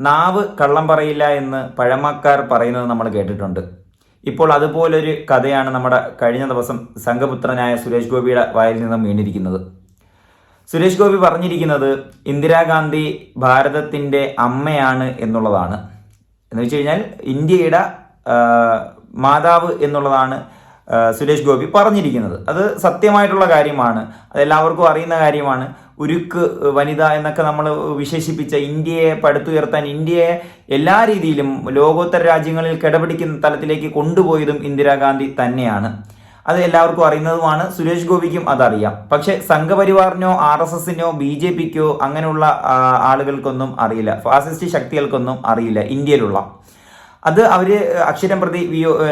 നാവ് കള്ളം പറയില്ല എന്ന് പഴമക്കാർ പറയുന്നത് നമ്മൾ കേട്ടിട്ടുണ്ട്. ഇപ്പോൾ അതുപോലൊരു കഥയാണ് നമ്മുടെ കഴിഞ്ഞ ദിവസം സംഘപുത്രനായ സുരേഷ് ഗോപിയുടെ വായിൽ നിന്നും വീണിരിക്കുന്നത്. സുരേഷ് ഗോപി പറഞ്ഞിരിക്കുന്നത് ഇന്ദിരാഗാന്ധി ഭാരതത്തിന്റെ അമ്മയാണ് എന്നുള്ളതാണ്. എന്ന് വെച്ച് കഴിഞ്ഞാൽ ഇന്ത്യയുടെ മാതാവ് എന്നുള്ളതാണ് സുരേഷ് ഗോപി പറഞ്ഞിരിക്കുന്നത്. അത് സത്യമായിട്ടുള്ള കാര്യമാണ്. അതെല്ലാവർക്കും അറിയുന്ന കാര്യമാണ്. ഉരുക്ക് വനിത എന്നൊക്കെ നമ്മൾ വിശേഷിപ്പിച്ച ഇന്ത്യയെ പടുത്തുയർത്താൻ ഇന്ത്യയെ എല്ലാ രീതിയിലും ലോകോത്തര രാജ്യങ്ങളിൽ കിടപിടിക്കുന്ന തലത്തിലേക്ക് കൊണ്ടുപോയതും ഇന്ദിരാഗാന്ധി തന്നെയാണ്. അത് എല്ലാവർക്കും അറിയുന്നതുമാണ്. സുരേഷ് ഗോപിക്കും അതറിയാം. പക്ഷെ സംഘപരിവാറിനോ ആർ എസ് എസിനോ ബി ജെ പിക്കോ അങ്ങനെയുള്ള ആളുകൾക്കൊന്നും അറിയില്ല. ഫാസിസ്റ്റ് ശക്തികൾക്കൊന്നും അറിയില്ല ഇന്ത്യയിലുള്ള. അത് അവർ അക്ഷരം പ്രതി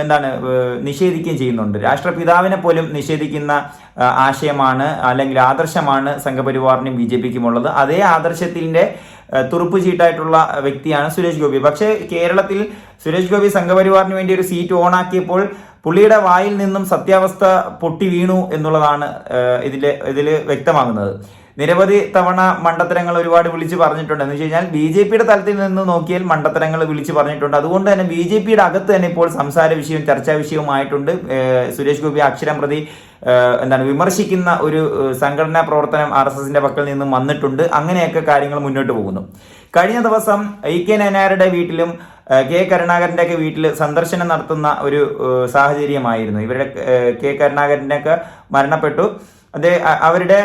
എന്താണ് നിഷേധിക്കുകയും ചെയ്യുന്നുണ്ട്. രാഷ്ട്രപിതാവിനെ പോലും നിഷേധിക്കുന്ന ആശയമാണ് അല്ലെങ്കിൽ ആദർശമാണ് സംഘപരിവാറിനും ബി ജെ പിക്കും ഉള്ളത് അതേ ആദർശത്തിന്റെ തുറുപ്പ് ചീട്ടായിട്ടുള്ള വ്യക്തിയാണ് സുരേഷ് ഗോപി. പക്ഷേ കേരളത്തിൽ സുരേഷ് ഗോപി സംഘപരിവാറിന് വേണ്ടി ഒരു സീറ്റ് ഓണാക്കിയപ്പോൾ പുള്ളിയുടെ വായിൽ നിന്നും സത്യാവസ്ഥ പൊട്ടി വീണു എന്നുള്ളതാണ് ഇതിൽ ഇതിൽ വ്യക്തമാകുന്നത്. നിരവധി തവണ മണ്ടത്തരങ്ങൾ ഒരുപാട് വിളിച്ച് പറഞ്ഞിട്ടുണ്ട്. എന്ന് വെച്ച് കഴിഞ്ഞാൽ ബി ജെ പിയുടെ തലത്തിൽ നിന്ന് നോക്കിയാൽ മണ്ടത്തരങ്ങൾ വിളിച്ച് പറഞ്ഞിട്ടുണ്ട്. അതുകൊണ്ട് തന്നെ ബി ജെ പിയുടെ അകത്ത് തന്നെ ഇപ്പോൾ സംസാര വിഷയവും ചർച്ചാ വിഷയവുമായിട്ടുണ്ട് സുരേഷ് ഗോപി അക്ഷരം പ്രതി എന്താണ് വിമർശിക്കുന്ന ഒരു സംഘടനാ പ്രവർത്തനം ആർ എസ് എസിന്റെ പക്കൽ നിന്നും വന്നിട്ടുണ്ട്. അങ്ങനെയൊക്കെ കാര്യങ്ങൾ മുന്നോട്ട് പോകുന്നു. കഴിഞ്ഞ ദിവസം ഇ കെ നയനാരുടെ വീട്ടിലും കെ കരുണാകരന്റെ ഒക്കെ വീട്ടിൽ സന്ദർശനം നടത്തുന്ന ഒരു സാഹചര്യമായിരുന്നു. ഇവരുടെ കെ കരുണാകരന്റെ ഒക്കെ മരണപ്പെട്ടു. അത് അവരുടെ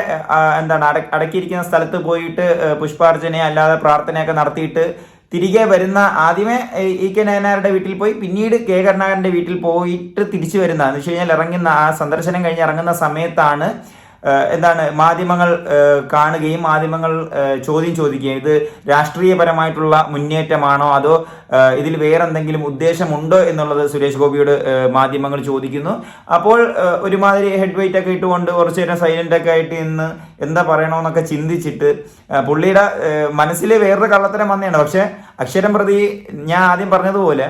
എന്താണ് അട അടക്കിയിരിക്കുന്ന സ്ഥലത്ത് പോയിട്ട് പുഷ്പാർച്ചന അല്ലാതെ പ്രാർത്ഥനയൊക്കെ നടത്തിയിട്ട് തിരികെ വരുന്ന ആദ്യമേ ഇ കെ നയനാരുടെ വീട്ടിൽ പോയി പിന്നീട് കെ കരുണാകരന്റെ വീട്ടിൽ പോയിട്ട് തിരിച്ചു വരുന്ന എന്ന് വെച്ച് കഴിഞ്ഞാൽ ഇറങ്ങുന്ന ആ സന്ദർശനം കഴിഞ്ഞ് ഇറങ്ങുന്ന സമയത്താണ് എന്താണ് മാധ്യമങ്ങൾ കാണുകയും മാധ്യമങ്ങൾ ചോദ്യം ചോദിക്കുകയും ഇത് രാഷ്ട്രീയപരമായിട്ടുള്ള മുന്നേറ്റമാണോ അതോ ഇതിൽ വേറെ എന്തെങ്കിലും ഉദ്ദേശമുണ്ടോ എന്നുള്ളത് സുരേഷ് ഗോപിയോട് മാധ്യമങ്ങൾ ചോദിക്കുന്നു. അപ്പോൾ ഒരുമാതിരി ഹെഡ് വെയിറ്റ് ഒക്കെ ഇട്ടുകൊണ്ട് കുറച്ച് നേരം സൈലന്റ് ഒക്കെ ആയിട്ട് ഇന്ന് എന്താ പറയണമെന്നൊക്കെ ചിന്തിച്ചിട്ട് പുള്ളിയുടെ മനസ്സിലെ വേറൊരു കള്ളത്തരം വന്നതാണ് പക്ഷെ അക്ഷരം പ്രതി ഞാൻ ആദ്യം പറഞ്ഞതുപോലെ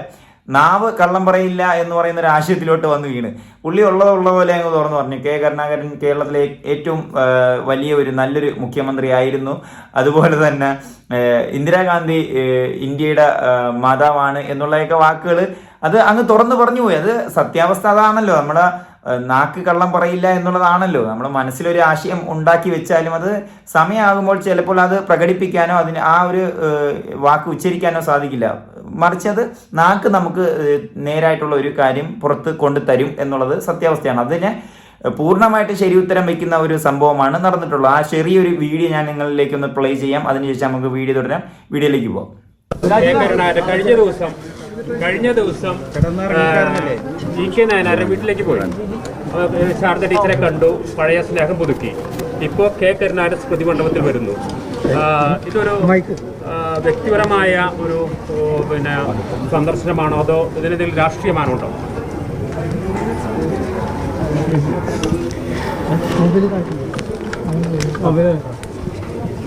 നാവ് കള്ളം പറയില്ല എന്ന് പറയുന്ന ഒരു ആശയത്തിലോട്ട് വന്ന് വീണ്. പുള്ളി ഉള്ളത് ഉള്ള പോലെ അങ്ങ് തുറന്നു പറഞ്ഞു. കെ കരുണാകരൻ കേരളത്തിലെ ഏറ്റവും വലിയ ഒരു നല്ലൊരു മുഖ്യമന്ത്രി ആയിരുന്നു. അതുപോലെ തന്നെ ഇന്ദിരാഗാന്ധി ഇന്ത്യയുടെ മാതാവാണ് എന്നുള്ളതൊക്കെ വാക്കുകൾ അത് അങ്ങ് തുറന്നു പറഞ്ഞു പോയി. അത് സത്യാവസ്ഥ അതാണല്ലോ. നമ്മുടെ നാക്ക് കള്ളം പറയില്ല എന്നുള്ളതാണല്ലോ. നമ്മൾ മനസ്സിലൊരു ആശയം ഉണ്ടാക്കി വെച്ചാലും അത് സമയമാകുമ്പോൾ ചിലപ്പോൾ അത് പ്രകടിപ്പിക്കാനോ അതിന് ആ ഒരു വാക്ക് ഉച്ചരിക്കാനോ സാധിക്കില്ല. മറിച്ച് അത് നാക്ക് നമുക്ക് നേരായിട്ടുള്ള ഒരു കാര്യം പുറത്ത് കൊണ്ടു തരും എന്നുള്ളത് സത്യാവസ്ഥയാണ്. അതിനെ പൂർണമായിട്ട് ശരി ഉത്തരം വയ്ക്കുന്ന ഒരു സംഭവമാണ് നടന്നിട്ടുള്ളത്. ആ ചെറിയൊരു വീഡിയോ ഞാൻ നിങ്ങളിലേക്ക് ഒന്ന് പ്ലേ ചെയ്യാം. അതിനുശേഷം നമുക്ക് വീഡിയോ തുടരാം. വീഡിയോയിലേക്ക് പോകാം കഴിഞ്ഞ ദിവസം കഴിഞ്ഞ ദിവസം ജി കെ നായനാരുടെ വീട്ടിലേക്ക് പോയി. ശാരദ ടീച്ചറെ കണ്ടു പഴയ സ്നേഹം പുതുക്കി. ഇപ്പോൾ കെ കരുണാകരൻ സ്മൃതി മണ്ഡപത്തിൽ വരുന്നു. ഇതൊരു വ്യക്തിപരമായ ഒരു പിന്നെ സന്ദർശനമാണോ? അതോ ഇതിനെന്തെങ്കിലും രാഷ്ട്രീയമാണോ ഉണ്ടോ?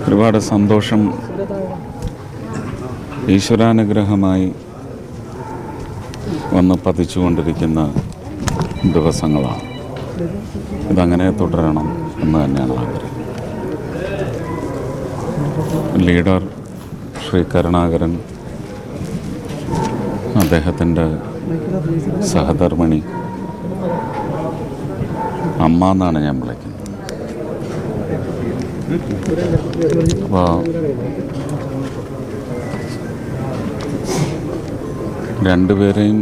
ഒരുപാട് സന്തോഷം. ഈശ്വരാനുഗ്രഹമായി വന്ന് പതിച്ചുകൊണ്ടിരിക്കുന്ന ദിവസങ്ങളാണ്. ഇതങ്ങനെ തുടരണം എന്ന് തന്നെയാണ് ആഗ്രഹം. ലീഡർ ശ്രീ കരുണാകരൻ അദ്ദേഹത്തിന്റെ സഹധർമ്മിണി അമ്മ എന്നാണ് ഞാൻ വിളിക്കുന്നത്. അപ്പോൾ രണ്ടുപേരെയും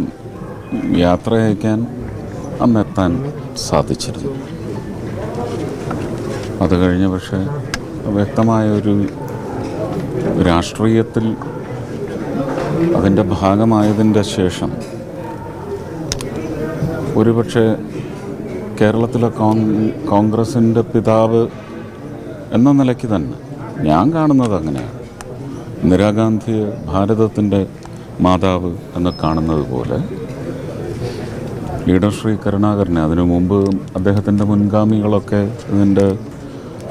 യാത്ര അയക്കാൻ അന്നെത്താൻ സാധിച്ചിരുന്നു. അത് കഴിഞ്ഞ് പക്ഷേ വ്യക്തമായ ഒരു രാഷ്ട്രീയത്തിൽ അതിന്റെ ഭാഗമായതിന്റെ ശേഷം ഒരുപക്ഷെ കേരളത്തിലെ കോൺ- കോൺഗ്രസിന്റെ പിതാവ് എന്ന നിലയ്ക്ക് തന്നെ ഞാൻ കാണുന്നത് അങ്ങനെയാണ്. ഇന്ദിരാഗാന്ധിയെ ഭാരതത്തിന്റെ മാതാവ് എന്ന് കാണുന്നത് പോലെ ലീഡർ ശ്രീ കരുണാകരനെ. അതിനു മുമ്പ് അദ്ദേഹത്തിന്റെ മുൻഗാമികളൊക്കെ ഇതിന്റെ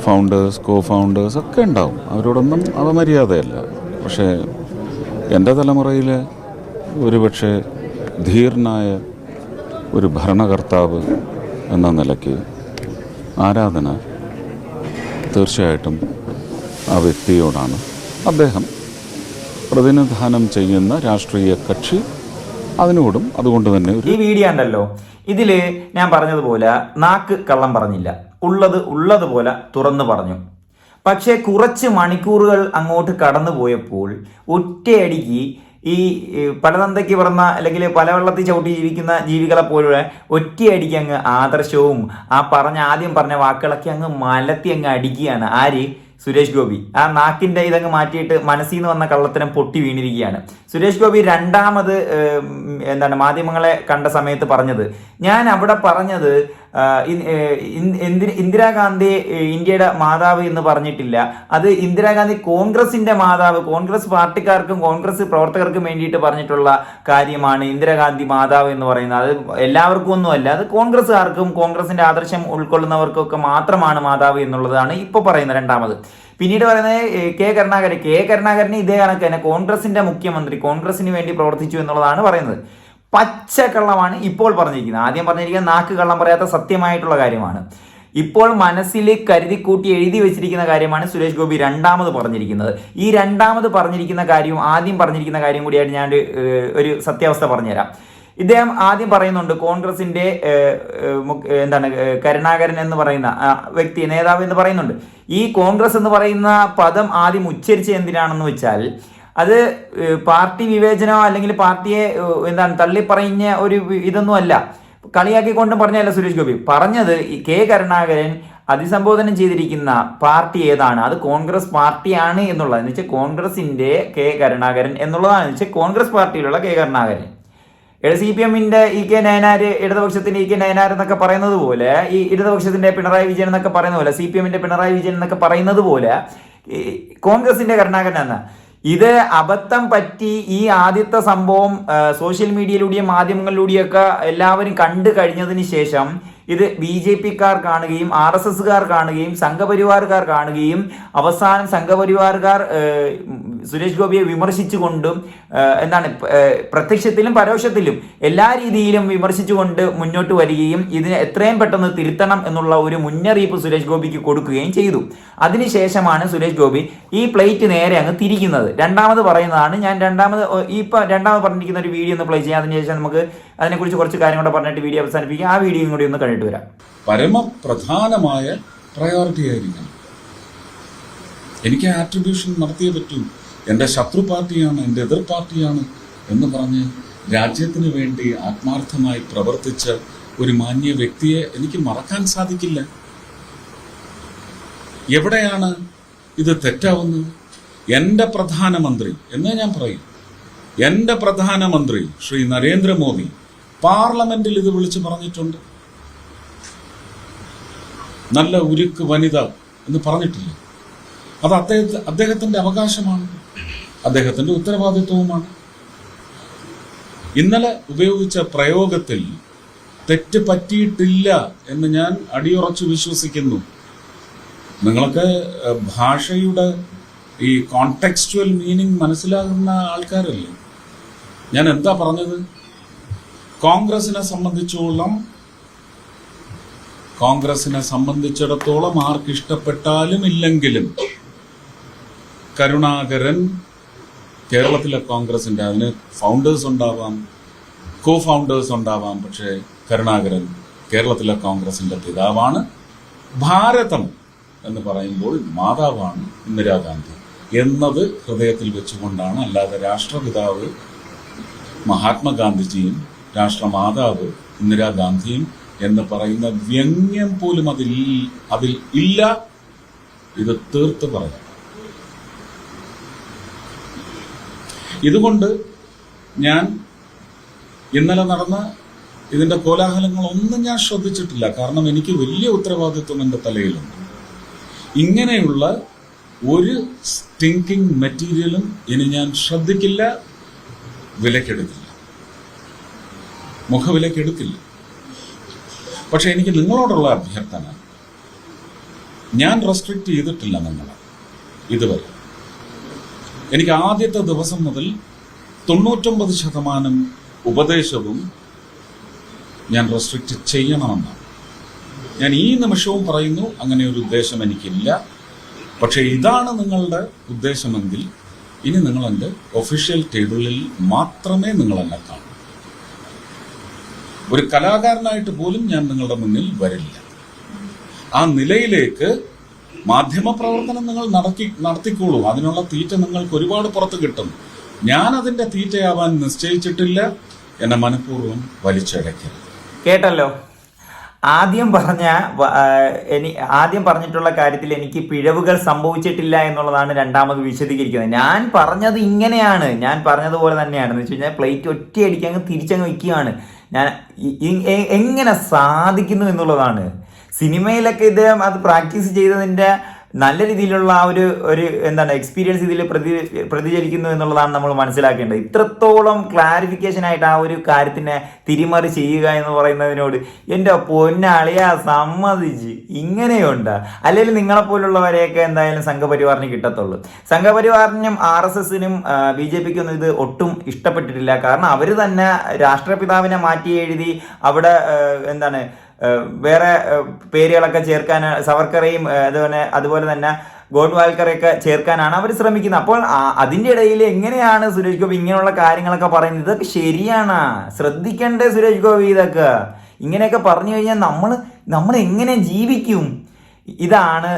ഫൗണ്ടേഴ്സ് കോ ഫൗണ്ടേഴ്സ് ഒക്കെ ഉണ്ടാവും. അവരോടൊന്നും അപമര്യാദയല്ല പക്ഷേ എന്റെ തലമുറയിൽ ഒരുപക്ഷെ ധീർനായ ഒരു ഭരണകർത്താവ് എന്ന നിലയ്ക്ക് ആരാധന തീർച്ചയായിട്ടും ആ വ്യക്തിയോടാണ്. അദ്ദേഹം പ്രതിനിധാനം ചെയ്യുന്ന രാഷ്ട്രീയ കക്ഷി അതിനോടും അതുകൊണ്ട് തന്നെ ഈ വീഡിയോ ഉണ്ടല്ലോ ഇതിൽ ഞാൻ പറഞ്ഞതുപോലെ നാക്ക് കള്ളം പറഞ്ഞില്ല. ഉള്ളത് ഉള്ളതുപോലെ തുറന്നു പറഞ്ഞു. പക്ഷേ കുറച്ച് മണിക്കൂറുകൾ അങ്ങോട്ട് കടന്നു പോയപ്പോൾ ഒറ്റയടിക്ക് ഈ പലതന്തയ്ക്ക് പിറന്ന അല്ലെങ്കിൽ പല വെള്ളത്തിൽ ചവിട്ടി ജീവിക്കുന്ന ജീവികളെ പോലെ ഒറ്റയടിക്ക് അങ്ങ് ആദർശവും ആ പറഞ്ഞ ആദ്യം പറഞ്ഞ വാക്കുകളൊക്കെ അങ്ങ് മലത്തി അങ്ങ് അടിക്കുകയാണ്. ആര്? സുരേഷ് ഗോപി. ആ നാക്കിന്റെ ഇതങ്ങ് മാറ്റിയിട്ട് മനസ്സിൽ നിന്ന് വന്ന കള്ളത്തരം പൊട്ടി വീണിരിക്കുകയാണ്. സുരേഷ് ഗോപി രണ്ടാമത് എന്താണ് മാധ്യമങ്ങളെ കണ്ട സമയത്ത് പറഞ്ഞത് ഞാൻ അവിടെ പറഞ്ഞത് ഇന്ദിരാഗാന്ധി ഇന്ത്യയുടെ മാതാവ് എന്ന് പറഞ്ഞിട്ടില്ല. അത് ഇന്ദിരാഗാന്ധി കോൺഗ്രസിന്റെ മാതാവ് കോൺഗ്രസ് പാർട്ടിക്കാർക്കും കോൺഗ്രസ് പ്രവർത്തകർക്കും വേണ്ടിയിട്ട് പറഞ്ഞിട്ടുള്ള കാര്യമാണ് ഇന്ദിരാഗാന്ധി മാതാവ് എന്ന് പറയുന്നത്. അത് എല്ലാവർക്കും ഒന്നുമല്ല അത് കോൺഗ്രസ്സുകാർക്കും കോൺഗ്രസിന്റെ ആദർശം ഉൾക്കൊള്ളുന്നവർക്കൊക്കെ മാത്രമാണ് മാതാവ് എന്നുള്ളതാണ് ഇപ്പോൾ പറയുന്നത് രണ്ടാമത്. പിന്നീട് പറയുന്നത് കെ കരുണാകരൻ കെ കരുണാകരന് ഇതേ കണക്ക് തന്നെ കോൺഗ്രസിന്റെ മുഖ്യമന്ത്രി കോൺഗ്രസിന് വേണ്ടി പ്രവർത്തിച്ചു എന്നുള്ളതാണ് പറയുന്നത്. പച്ചക്കള്ളമാണ് ഇപ്പോൾ പറഞ്ഞിരിക്കുന്നത്. ആദ്യം പറഞ്ഞിരിക്കുന്നത് നാക്ക് കള്ളം പറയാത്ത സത്യമായിട്ടുള്ള കാര്യമാണ്. ഇപ്പോൾ മനസ്സിൽ കരുതി കൂട്ടി എഴുതി വെച്ചിരിക്കുന്ന കാര്യമാണ് സുരേഷ് ഗോപി രണ്ടാമത് പറഞ്ഞിരിക്കുന്നത്. ഈ രണ്ടാമത് പറഞ്ഞിരിക്കുന്ന കാര്യവും ആദ്യം പറഞ്ഞിരിക്കുന്ന കാര്യം കൂടിയായിട്ട് ഞാൻ ഒരു, സത്യാവസ്ഥ പറഞ്ഞുതരാം. ഇദ്ദേഹം ആദ്യം പറയുന്നുണ്ട് കോൺഗ്രസിന്റെ എന്താണ് കരുണാകരൻ എന്ന് പറയുന്ന വ്യക്തി നേതാവ് എന്ന് പറയുന്നുണ്ട്. ഈ കോൺഗ്രസ് എന്ന് പറയുന്ന പദം ആദ്യം ഉച്ചരിച്ച് എന്തിനാണെന്ന് വെച്ചാൽ അത് പാർട്ടി വിവേചനമോ അല്ലെങ്കിൽ പാർട്ടിയെ എന്താണ് തള്ളിപ്പറഞ്ഞ ഒരു ഇതൊന്നും അല്ല. കളിയാക്കിക്കൊണ്ടും പറഞ്ഞല്ല സുരേഷ് ഗോപി. പറഞ്ഞത് കെ കരുണാകരൻ അഭിസംബോധന ചെയ്തിരിക്കുന്ന പാർട്ടി ഏതാണ്? അത് കോൺഗ്രസ് പാർട്ടിയാണ് എന്നുള്ളത് എന്ന് വെച്ചാൽ കോൺഗ്രസിന്റെ കെ കരുണാകരൻ എന്നുള്ളതാണ്. എന്ന് വെച്ചാൽ കോൺഗ്രസ് പാർട്ടിയിലുള്ള കെ കരുണാകരൻ. സി പി എമ്മിന്റെ ഇ കെ നയനാര് ഇടതുപക്ഷത്തിന്റെ ഇ കെ നയനാർ എന്നൊക്കെ പറയുന്നത് പോലെ ഈ ഇടതുപക്ഷത്തിന്റെ പിണറായി വിജയൻ എന്നൊക്കെ പറയുന്ന പോലെ സി പി എമ്മിന്റെ പിണറായി വിജയൻ എന്നൊക്കെ പറയുന്നത് പോലെ കോൺഗ്രസിന്റെ കരുണാകരൻ എന്ന ഇത് അബദ്ധം പറ്റി ഈ ആദ്യത്തെ സംഭവം സോഷ്യൽ മീഡിയയിലൂടെയും മാധ്യമങ്ങളിലൂടെയൊക്കെ എല്ലാവരും കണ്ടു കഴിഞ്ഞതിന് ശേഷം ഇത് ബി ജെ പിക്കാർ കാണുകയും ആർ എസ് എസ്സുകാർ കാണുകയും സംഘപരിവാറുകാർ കാണുകയും അവസാനം സംഘപരിവാറുകാർ സുരേഷ് ഗോപിയെ വിമർശിച്ചുകൊണ്ടും എന്താണ് പ്രത്യക്ഷത്തിലും പരോക്ഷത്തിലും എല്ലാ രീതിയിലും വിമർശിച്ചുകൊണ്ട് മുന്നോട്ട് വരികയും ഇതിനെ എത്രയും പെട്ടെന്ന് തിരുത്തണം എന്നുള്ള ഒരു മുന്നറിയിപ്പ് സുരേഷ് ഗോപിക്ക് കൊടുക്കുകയും ചെയ്തു. അതിനുശേഷമാണ് സുരേഷ് ഗോപി ഈ പ്ലേറ്റ് നേരെ അങ്ങ് തിരിക്കുന്നത് രണ്ടാമത് പറയുന്നതാണ് ഞാൻ രണ്ടാമത് ഇപ്പം രണ്ടാമത് പറഞ്ഞിരിക്കുന്ന ഒരു വീഡിയോ ഒന്ന് പ്ലേ ചെയ്യാം. അതിനുശേഷം നമുക്ക് അതിനെക്കുറിച്ച് കുറച്ച് കാര്യം കൂടെ പറഞ്ഞിട്ട് വീഡിയോ അവസാനിപ്പിക്കാം. ആ വീഡിയോയും കൂടി ഒന്ന് കണ്ടിട്ട് വരാം. പരമപ്രധാനമായ പ്രയോറിറ്റി ആയിരിക്കണം. എനിക്ക് ആട്രിബ്യൂഷൻ നടത്തിയേ പറ്റൂ. എന്റെ ശത്രു പാർട്ടിയാണ് എന്റെ എതിർ പാർട്ടിയാണ് എന്ന് പറഞ്ഞ് രാജ്യത്തിന് വേണ്ടി ആത്മാർത്ഥമായി പ്രവർത്തിച്ച ഒരു മാന്യ വ്യക്തിയെ എനിക്ക് മറക്കാൻ സാധിക്കില്ല. എവിടെയാണ് ഇത് തെറ്റാവുന്നത്? എന്റെ പ്രധാനമന്ത്രി എന്ന് ഞാൻ പറയും. എന്റെ പ്രധാനമന്ത്രി ശ്രീ നരേന്ദ്രമോദി പാർലമെന്റിൽ ഇത് വിളിച്ചു പറഞ്ഞിട്ടുണ്ട്. നല്ല ഉരുക്ക് വനിത എന്ന് പറഞ്ഞിട്ടില്ല. അത് അദ്ദേഹത്തെ അദ്ദേഹത്തിന്റെ അവകാശമാണ്. അദ്ദേഹത്തിന്റെ ഉത്തരവാദിത്വവുമാണ്. ഇന്നലെ ഉപയോഗിച്ച പ്രയോഗത്തിൽ തെറ്റ് പറ്റിയിട്ടില്ല എന്ന് ഞാൻ അടിയുറച്ചു വിശ്വസിക്കുന്നു. നിങ്ങൾക്ക് ഭാഷയുടെ ഈ കോണ്ടെക്സ്റ്റുവൽ മീനിങ് മനസ്സിലാകുന്ന ആൾക്കാരല്ലേ? ഞാൻ എന്താ പറഞ്ഞത്? കോൺഗ്രസിനെ സംബന്ധിച്ചോളം കോൺഗ്രസിനെ സംബന്ധിച്ചിടത്തോളം ആർക്കിഷ്ടപ്പെട്ടാലും ഇല്ലെങ്കിലും കരുണാകരൻ കേരളത്തിലെ കോൺഗ്രസിന്റെ അതിന് ഫൗണ്ടേഴ്സ് ഉണ്ടാവാം കോ ഫൗണ്ടേഴ്സ് ഉണ്ടാവാം പക്ഷേ കരുണാകരൻ കേരളത്തിലെ കോൺഗ്രസിന്റെ പിതാവാണ്. ഭാരതം എന്ന് പറയുമ്പോൾ മാതാവാണ് ഇന്ദിരാഗാന്ധി എന്നത് ഹൃദയത്തിൽ വെച്ചുകൊണ്ടാണ്. അല്ലാതെ രാഷ്ട്രപിതാവ് മഹാത്മാഗാന്ധിജിയും രാഷ്ട്രമാതാവ് ഇന്ദിരാഗാന്ധിയും എന്ന് പറയുന്ന വ്യംഗ്യം പോലും അതിൽ അതിൽ ഇല്ല. ഇത് തീർത്ത് പറയാം. ഇതുകൊണ്ട് ഞാൻ ഇന്നലെ നടന്ന ഇതിന്റെ കോലാഹലങ്ങളൊന്നും ഞാൻ ശ്രദ്ധിച്ചിട്ടില്ല. കാരണം എനിക്ക് വലിയ ഉത്തരവാദിത്വം എന്റെ തലയിലുണ്ട്. ഇങ്ങനെയുള്ള ഒരു സ്റ്റിങ്കിങ് മെറ്റീരിയലും ഇനി ഞാൻ ശ്രദ്ധിക്കില്ല വിലക്കെടുക്കില്ല. മുഖവിലക്കെടുക്കില്ല. പക്ഷെ എനിക്ക് നിങ്ങളോടുള്ള അഭ്യർത്ഥന. ഞാൻ റെസ്ട്രിക്റ്റ് ചെയ്തിട്ടില്ല നിങ്ങളെ ഇതുവരെ. എനിക്ക് ആദ്യത്തെ ദിവസം മുതൽ തൊണ്ണൂറ്റൊമ്പത് ശതമാനം ഉപദേശവും ഞാൻ റെസ്ട്രിക്റ്റ് ചെയ്യണമെന്നാണ്. ഞാൻ ഈ നിമിഷവും പറയുന്നു അങ്ങനെ ഒരു ഉദ്ദേശം എനിക്കില്ല. പക്ഷെ ഇതാണ് നിങ്ങളുടെ ഉദ്ദേശമെങ്കിൽ ഇനി നിങ്ങൾ എന്റെ ഒഫീഷ്യൽ ടേബിളിൽ മാത്രമേ നിങ്ങളെന്നെ കാണൂ. ഒരു കലാകാരനായിട്ട് പോലും ഞാൻ നിങ്ങളുടെ മുന്നിൽ വരില്ല. ആ നിലയിലേക്ക് മാധ്യമ പ്രവർത്തനം നിങ്ങൾ നടത്തി നടത്തിക്കോളൂ. അതിനുള്ള തീറ്റ നിങ്ങൾക്ക് ഒരുപാട് പുറത്ത് കിട്ടും. ഞാൻ അതിന്റെ തീറ്റയാവാൻ നിശ്ചയിച്ചിട്ടില്ല. എന്നെ മനഃപൂർവം വലിച്ചടയ്ക്കരുത്. കേട്ടല്ലോ. ആദ്യം പറഞ്ഞ എനി ആദ്യം പറഞ്ഞിട്ടുള്ള കാര്യത്തിൽ എനിക്ക് പിഴവുകൾ സംഭവിച്ചിട്ടില്ല എന്നുള്ളതാണ് രണ്ടാമത് വിശദീകരിക്കുന്നത്. ഞാൻ പറഞ്ഞത് ഇങ്ങനെയാണ്. ഞാൻ പറഞ്ഞതുപോലെ തന്നെയാണ് എന്ന് വെച്ച് കഴിഞ്ഞാൽ പ്ലേറ്റ് ഒറ്റയടിക്ക് അങ്ങ് തിരിച്ചങ്ങ് വയ്ക്കുകയാണ് ഞാൻ എങ്ങനെ സാധിക്കുന്നു എന്നുള്ളതാണ്. സിനിമയിലൊക്കെ ഇദ്ദേഹം അത് പ്രാക്ടീസ് ചെയ്തതിന്റെ നല്ല രീതിയിലുള്ള ആ ഒരു ഒരു എന്താണ് എക്സ്പീരിയൻസ് ഇതിൽ പ്രതി പ്രതിചരിക്കുന്നു എന്നുള്ളതാണ് നമ്മൾ മനസ്സിലാക്കേണ്ടത്. ഇത്രത്തോളം ക്ലാരിഫിക്കേഷൻ ആയിട്ട് ആ ഒരു കാര്യത്തിനെ തിരിമറി ചെയ്യുക എന്ന് പറയുന്നതിനോട് എന്റെ പൊന്നാളിയാ സമ്മതിച്ച് ഇങ്ങനെയുണ്ട്. അല്ലെങ്കിൽ നിങ്ങളെപ്പോലുള്ളവരെയൊക്കെ എന്തായാലും സംഘപരിവാറിന് കിട്ടത്തുള്ളൂ. സംഘപരിവാറിനും ആർ എസ് എസിനും ബി ജെ പിക്കൊന്നും ഇത് ഒട്ടും ഇഷ്ടപ്പെട്ടിട്ടില്ല. കാരണം അവർ തന്നെ രാഷ്ട്രപിതാവിനെ മാറ്റി എഴുതി അവിടെ എന്താണ് വേറെ പേരുകളൊക്കെ ചേർക്കാൻ സവർക്കറേയും അതുപോലെ അതുപോലെ തന്നെ ഗോഡ്വാൽക്കറെയൊക്കെ ചേർക്കാനാണ് അവർ ശ്രമിക്കുന്നത്. അപ്പോൾ അതിന്റെ ഇടയിൽ എങ്ങനെയാണ് സുരേഷ് ഗോപി ഇങ്ങനെയുള്ള കാര്യങ്ങളൊക്കെ പറയുന്നത്? ഇതൊക്കെ ശരിയാണ്. ശ്രദ്ധിക്കണ്ടേ സുരേഷ് ഗോപി ഇതൊക്കെ. ഇങ്ങനെയൊക്കെ പറഞ്ഞു കഴിഞ്ഞാൽ നമ്മൾ നമ്മൾ എങ്ങനെ ജീവിക്കും? ഇതാണ്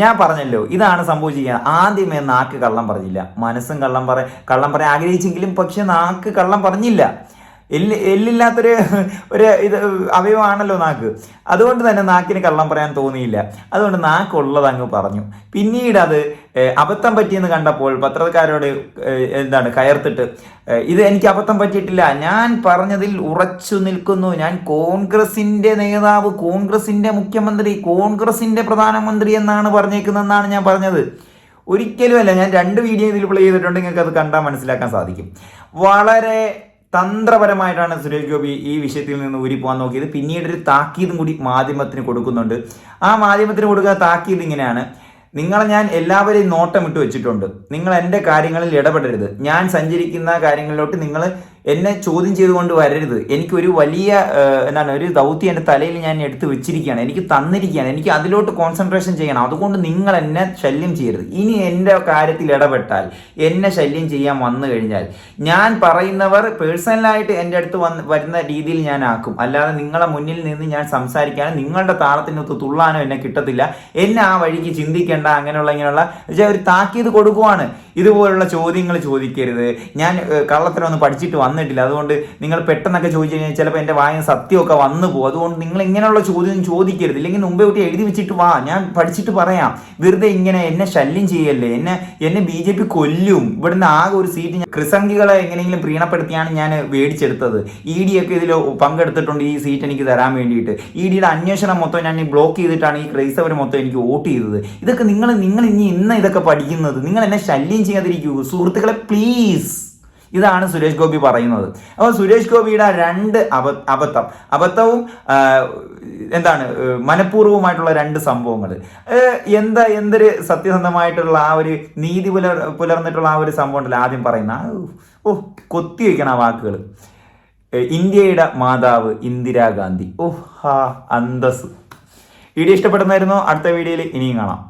ഞാൻ പറഞ്ഞല്ലോ ഇതാണ് സംഭവിച്ചിരിക്കുന്നത് ആദ്യമേ നാക്ക് കള്ളം പറഞ്ഞില്ല. മനസ്സും കള്ളം പറ കള്ളം പറയാൻ ആഗ്രഹിച്ചെങ്കിലും പക്ഷെ നാക്ക് കള്ളം പറഞ്ഞില്ല. എല്ല് എല്ലില്ലാത്തൊരു ഒരു ഇത് അവയവമാണല്ലോ നാക്ക്. അതുകൊണ്ട് തന്നെ നാക്കിന് കള്ളം പറയാൻ തോന്നിയില്ല. അതുകൊണ്ട് നാക്കുള്ളത് അങ്ങ് പറഞ്ഞു. പിന്നീട് അത് അബദ്ധം പറ്റിയെന്ന് കണ്ടപ്പോൾ പത്രക്കാരോട് എന്താണ് കയർത്തിട്ട് ഇത് എനിക്ക് അബദ്ധം പറ്റിയിട്ടില്ല. ഞാൻ പറഞ്ഞതിൽ ഉറച്ചു നിൽക്കുന്നു. ഞാൻ കോൺഗ്രസിന്റെ നേതാവ് കോൺഗ്രസിന്റെ മുഖ്യമന്ത്രി കോൺഗ്രസിന്റെ പ്രധാനമന്ത്രി എന്നാണ് പറഞ്ഞേക്കുന്നതെന്നാണ് ഞാൻ പറഞ്ഞത്. ഒരിക്കലുമല്ല ഞാൻ രണ്ട് വീഡിയോ ഇതിൽ പ്ലേ ചെയ്തിട്ടുണ്ട്. നിങ്ങൾക്ക് അത് കണ്ടാൽ മനസ്സിലാക്കാൻ സാധിക്കും. വളരെ തന്ത്രപരമായിട്ടാണ് സുരേഷ് ഗോപി ഈ വിഷയത്തിൽ നിന്ന് ഊരി പോകാൻ നോക്കിയത്. പിന്നീട് ഒരു താക്കീതും കൂടി മാധ്യമത്തിന് കൊടുക്കുന്നുണ്ട്. ആ മാധ്യമത്തിന് കൊടുക്കുക താക്കീത് ഇങ്ങനെയാണ്. നിങ്ങളെ ഞാൻ എല്ലാവരെയും നോട്ടമിട്ട് വെച്ചിട്ടുണ്ട്. നിങ്ങൾ എന്റെ കാര്യങ്ങളിൽ ഇടപെടരുത്. ഞാൻ സഞ്ചരിക്കുന്ന കാര്യങ്ങളിലോട്ട് നിങ്ങൾ എന്നെ ചോദ്യം ചെയ്തുകൊണ്ട് വരരുത്. എനിക്കൊരു വലിയ എന്താണ് ഒരു ദൗത്യം എന്റെ തലയിൽ ഞാൻ എടുത്ത് വെച്ചിരിക്കുകയാണ്. എനിക്ക് തന്നിരിക്കുകയാണ്. എനിക്ക് അതിലോട്ട് കോൺസെൻട്രേഷൻ ചെയ്യണം. അതുകൊണ്ട് നിങ്ങൾ എന്നെ ശല്യം ചെയ്യരുത്. ഇനി എന്റെ കാര്യത്തിൽ ഇടപെട്ടാൽ എന്നെ ശല്യം ചെയ്യാൻ വന്നു കഴിഞ്ഞാൽ ഞാൻ പറയുന്നവർ പേഴ്സണലായിട്ട് എന്റെ അടുത്ത് വന്ന് വരുന്ന രീതിയിൽ ഞാൻ ആക്കും. അല്ലാതെ നിങ്ങളെ മുന്നിൽ നിന്ന് ഞാൻ സംസാരിക്കാനോ നിങ്ങളുടെ താളത്തിനൊത്ത് തുള്ളാനോ എന്നെ കിട്ടത്തില്ല. എന്നെ ആ വഴിക്ക് ചിന്തിക്കേണ്ട അങ്ങനെയുള്ള ഇങ്ങനെയുള്ള ഒരു താക്കീത് കൊടുക്കുവാണ്. ഇതുപോലുള്ള ചോദ്യങ്ങൾ ചോദിക്കരുത്. ഞാൻ കള്ളത്തിനൊന്ന് പഠിച്ചിട്ട് വന്നിട്ടില്ല. അതുകൊണ്ട് നിങ്ങൾ പെട്ടെന്നൊക്കെ ചോദിച്ചു കഴിഞ്ഞാൽ ചിലപ്പോൾ എന്റെ വായന സത്യമൊക്കെ വന്നു പോകും. അതുകൊണ്ട് നിങ്ങൾ ഇങ്ങനെയുള്ള ചോദ്യം ചോദിക്കരുത്. ഇല്ലെങ്കിൽ മുമ്പേ കുട്ടി എഴുതി വെച്ചിട്ട് വാ ഞാൻ പഠിച്ചിട്ട് പറയാം. വെറുതെ ഇങ്ങനെ എന്നെ ശല്യം ചെയ്യല്ലേ? എന്നെ എന്നെ ബി ജെ പി കൊല്ലും. ഇവിടുന്ന് ആകെ ഒരു സീറ്റ് ഞാൻ ക്രിസംഗികളെ എങ്ങനെയെങ്കിലും പ്രീണപ്പെടുത്തിയാണ് ഞാൻ മേടിച്ചെടുത്തത്. ഇ ഡി ഒക്കെ ഇതിൽ പങ്കെടുത്തിട്ടുണ്ട് ഈ സീറ്റ് എനിക്ക് തരാൻ വേണ്ടിയിട്ട്. ഇ ഡിയുടെ അന്വേഷണം മൊത്തം ഞാൻ ബ്ലോക്ക് ചെയ്തിട്ടാണ് ഈ ക്രൈസ്തവർ മൊത്തം എനിക്ക് വോട്ട് ചെയ്തത്. ഇതൊക്കെ നിങ്ങൾ നിങ്ങൾ ഇനി ഇന്ന് ഇതൊക്കെ പഠിക്കുന്നത്. നിങ്ങൾ എന്നെ ശല്യം ചെയ്യാതിരിക്കൂ. സുഹൃത്തുക്കളെ പ്ലീസ് ഇതാണ് സുരേഷ് ഗോപി പറയുന്നത്. അപ്പോൾ സുരേഷ് ഗോപിയുടെ രണ്ട് അബ അബദ്ധം. അബദ്ധവും എന്താണ് മനഃപൂർവമായിട്ടുള്ള രണ്ട് സംഭവങ്ങൾ എന്താ എന്തൊരു സത്യസന്ധമായിട്ടുള്ള ആ ഒരു നീതി പുലർ പുലർന്നിട്ടുള്ള ആ ഒരു സംഭവം ഉണ്ടല്ലോ ആദ്യം പറയുന്ന. ഓ കൊത്തി വയ്ക്കണം വാക്കുകൾ ഇന്ത്യയുടെ മാതാവ് ഇന്ദിരാഗാന്ധി. ഓ ഹാ അന്തസ് വീഡിയോ ഇഷ്ടപ്പെടുന്നായിരുന്നോ അടുത്ത വീഡിയോയിൽ ഇനിയും കാണാം.